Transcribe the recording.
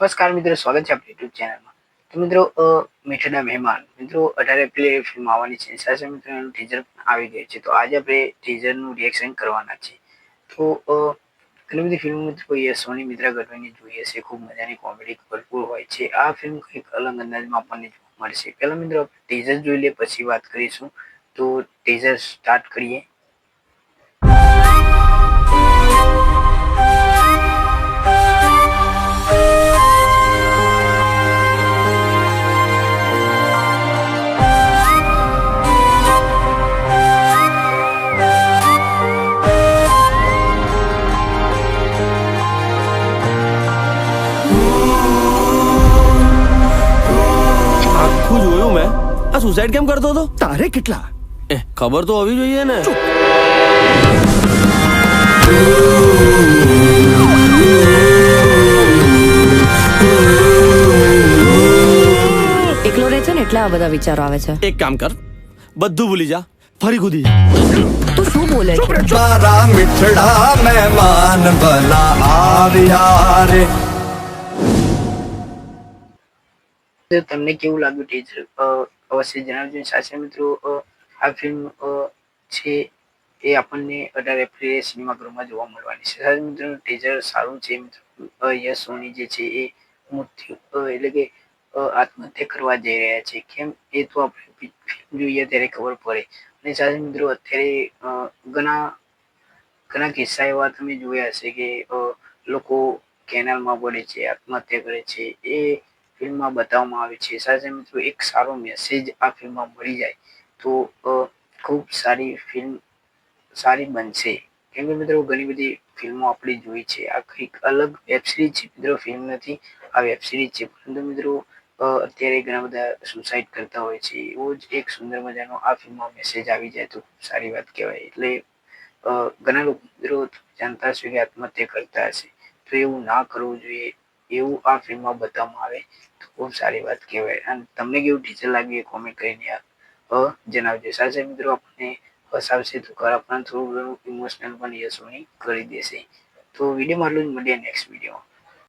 નમસ્કાર મિત્રો, સ્વાગત છે આપણી યુટ્યુબ ચેનલમાં. તો મિત્રો મીઠાના મહેમાન. મિત્રો અઢાર એપ્રિલે ફિલ્મ આવવાની છે સાથે મિત્રો, એનું ટીઝર આવી ગયું છે. તો આજે આપણે ટીઝરનું રિએક્શન કરવાના છે તો ઘણી બધી ફિલ્મ મિત્રો યશોની મિત્રા ગઢવીની જોઈએ છે ખૂબ મજાની કોમેડી ભરપૂર હોય છે. આ ફિલ્મ કંઈક અલગ અંદાજમાં આપણને જોવા મળશે. પહેલાં મિત્રો ટીઝર જોઈ લઈએ પછી વાત કરીશું. તો ટીઝર સ્ટાર્ટ કરીએ. આ સુસાઇડ કેમ કરતો હતો? તારે કેટલા? એ ખબર તો હોવી જોઈએ ને. એકલો રહે છે ને એટલે આ બધા વિચારો આવે છે. એક કામ કર બધું ભૂલી જા. ફરી કૂદી જા. તું શું બોલે છે? તારા મીઠડા મહેમાન ભલા આવ્યા રે. તમને કેવું લાગ્યું ટીચર અવશ્ય જણાવજો. સાથે મિત્રો આ ફિલ્મ છે એ આપણને અઢાર એપ્રિલે સિનેમાગૃહમાં જોવા મળવાની છે. સાથે મિત્રો ટીચર સારું છે મિત્રો. યશ સોની જે છે એ મૃત્યુ એટલે કે આત્મહત્યા કરવા જઈ રહ્યા છે. કેમ? એ તો આપણે ફિલ્મ જોઈએ ત્યારે ખબર પડે. અને સાથે મિત્રો, અત્યારે ઘણા ઘણા કિસ્સા એવા તમે જોયા હશે કે લોકો કેનાલમાં પડે છે, આત્મહત્યા કરે છે. એ ફિલ્મમાં બતાવવામાં આવે છે. સાથે મિત્રો, એક સારો મેસેજ આ ફિલ્મમાં મળી જાય તો ખૂબ સારી ફિલ્મ સારી બનશે. કેમ કે મિત્રો, ઘણી બધી ફિલ્મો આપણે જોઈ છે. આ કંઈક અલગ વેબ સિરીઝ છે મિત્રો ફિલ્મ નથી. આ વેબ સિરીઝ છે. પરંતુ મિત્રો અત્યારે ઘણા બધા સુસાઇડ કરતા હોય છે. એવો જ એક સુંદર મજાનો આ ફિલ્મમાં મેસેજ આવી જાય તો ખૂબ સારી વાત કહેવાય. એટલે ઘણા લોકો મિત્રો જાણતા હશે કે આત્મહત્યા કરતા હશે. તો એવું ના કરવું જોઈએ. એવું આ ફિલ્મમાં બતાવવામાં આવે. ખૂબ સારી વાત કહેવાય. અને તમને કેવું ટીચર લાગ્યું એ કોમેન્ટ કરીને હ જણાવજો સાથે મિત્રો આપણને હસાવશે તો ખરા, પણ થોડું ઘણું ઇમોશનલ પણ યશોની કરી દેશે. તો વિડીયોમાં આટલું જ મળીએ નેક્સ્ટ વિડીયોમાં